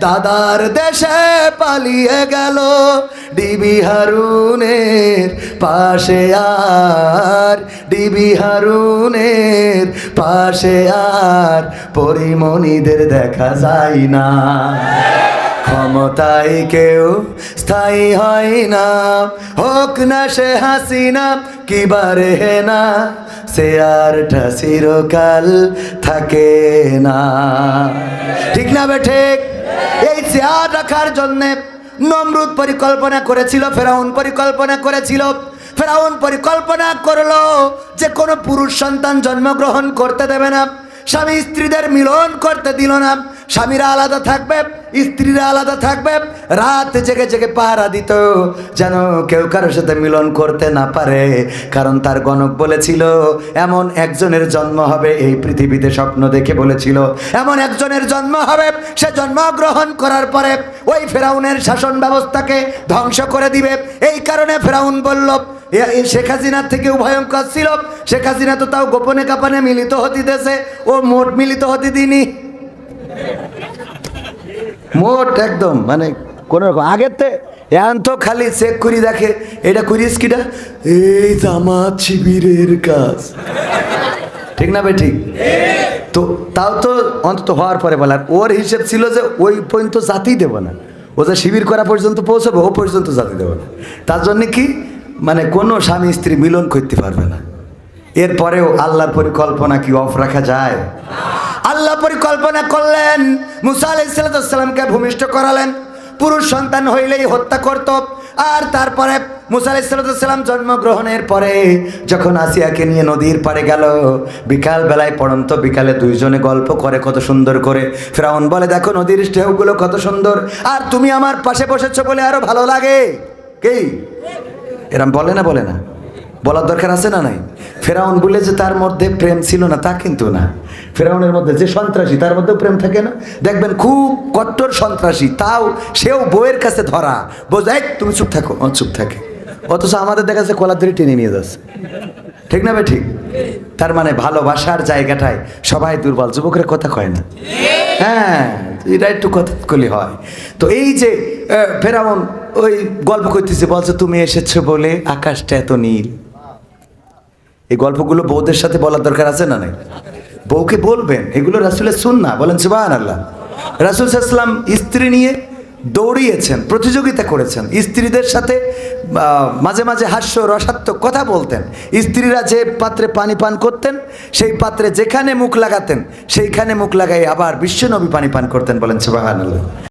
দাদার দেশে পালিয়ে গেল ডিবি হারুনের পাশে আর, ডিবি হারুনের পাশে আর, পরিমণিদের দেখা যায় না। ক্ষমতায় কেউ স্থায়ী হয় না। হোক না সে হাসি হাসিনা, কি বারে না, সে আর চিরকাল থাকে না। ঠিক না বে, ঠিক? এই চেয়ার রাখার জন্যে নমরুদ পরিকল্পনা করেছিল, ফেরাউন পরিকল্পনা করেছিল। ফেরাউন পরিকল্পনা করল যে কোনো পুরুষ সন্তান জন্মগ্রহণ করতে দেবে না, স্বামী স্ত্রীদের মিলন করতে দিল না। স্বামীরা আলাদা থাকবে, স্ত্রীরা আলাদা থাকবে। রাত জেগে জেগে পাহারা দিত, যেন কেউ কারোর সাথে মিলন করতে না পারে। কারণ তার গণক বলেছিল, এমন একজনের জন্ম হবে, এই পৃথিবীতে স্বপ্ন দেখে বলেছিল, এমন একজনের জন্ম হবে, সে জন্মগ্রহণ করার পরে ওই ফেরাউনের শাসন ব্যবস্থাকে ধ্বংস করে দিবে। এই কারণে ফেরাউন বলল শেখ হাসিনার থেকেও ভয়ঙ্কর ছিল। শেখ হাসিনা তো তাও গোপনে কাপানে মিলিত হতে দেশে ও মোট মিলিত হতে দিনি মোট একদম মানে কোন রকম। আগের তে এখন তো খালি চেক করি দেখে, এটা করিস কিটা এই জামাত শিবিরের কাজ। ঠিক না ভাই ঠিক? তো তাও তো অন্তত হওয়ার পরে বলার ওর হিসেব ছিল যে ওই পর্যন্ত জাতি দেব না। ও যে শিবির করা পর্যন্ত পৌঁছবে, ও পর্যন্ত জাতি দেব না। তার জন্য কি? মানে কোনো স্বামী স্ত্রী মিলন করতে পারবে না। এরপরেও আল্লাহর পরিকল্পনা কি অফ রাখা যায়? আল্লাহ পরিকল্পনা করলেন। মুসা আলাইসালামকে ভূমিষ্ঠ করালেন। পুরুষ সন্তান হইলেই হত্যা করত। আর তারপরে মুসা আলাইসালাম জন্মগ্রহণের পরে যখন আসিয়াকে নিয়ে নদীর পারে গেল, বিকাল বেলায় পড়ন্ত বিকালে দুইজনে গল্প করে কত সুন্দর করে। ফেরাউন বলে, দেখো নদীর ঢেউগুলো কত সুন্দর। আর তুমি আমার পাশে বসেছো বলে আরও ভালো লাগে। কি? এরম বলে না বলে না? বলার দরকার আছে না নাই? ফেরাউন বলে যে তার মধ্যে প্রেম ছিল না, তা কিন্তু না। ফেরাউনের মধ্যে যে সন্ত্রাসী, তার মধ্যেও প্রেম থাকে না। দেখবেন খুব কট্টর সন্ত্রাসী, তাও সেও বইয়ের কাছে ধরা। বোঝায় তুমি চুপ থাকো। চুপ থাকে। অথচ আমাদের দেখা যাচ্ছে কলার ধরে টেনে নিয়ে যাচ্ছে। ঠিক না ভাই, ঠিক? তার মানে ভালোবাসার জায়গাটায় সবাই দুর্বল। যুবকের কথা কয় না? হ্যাঁ এটা একটু কথা কলি হয়। তো এই যে ফেরাউন ওই গল্প করতেছে, বলছে, তুমি এসেছ বলে আকাশটা এত নীল। এই গল্পগুলো বউদের সাথে বলার দরকার আছে না নাই? বউকে বলবেন, এগুলো রাসুলের না বলেন সুবাহ আল্লাহ রাসুল ইসলাম স্ত্রী নিয়ে দৌড়িয়েছেন, প্রতিযোগিতা করেছেন, স্ত্রীদের সাথে মাঝে মাঝে হাস্য, রসাত্মক কথা বলতেন। স্ত্রীরা যে পাত্রে পানি পান করতেন, সেই পাত্রে যেখানে মুখ লাগাতেন, সেইখানে মুখ লাগাই আবার বিশ্বনবী পানি পান করতেন, বলেন সুবাহ আল্লাহ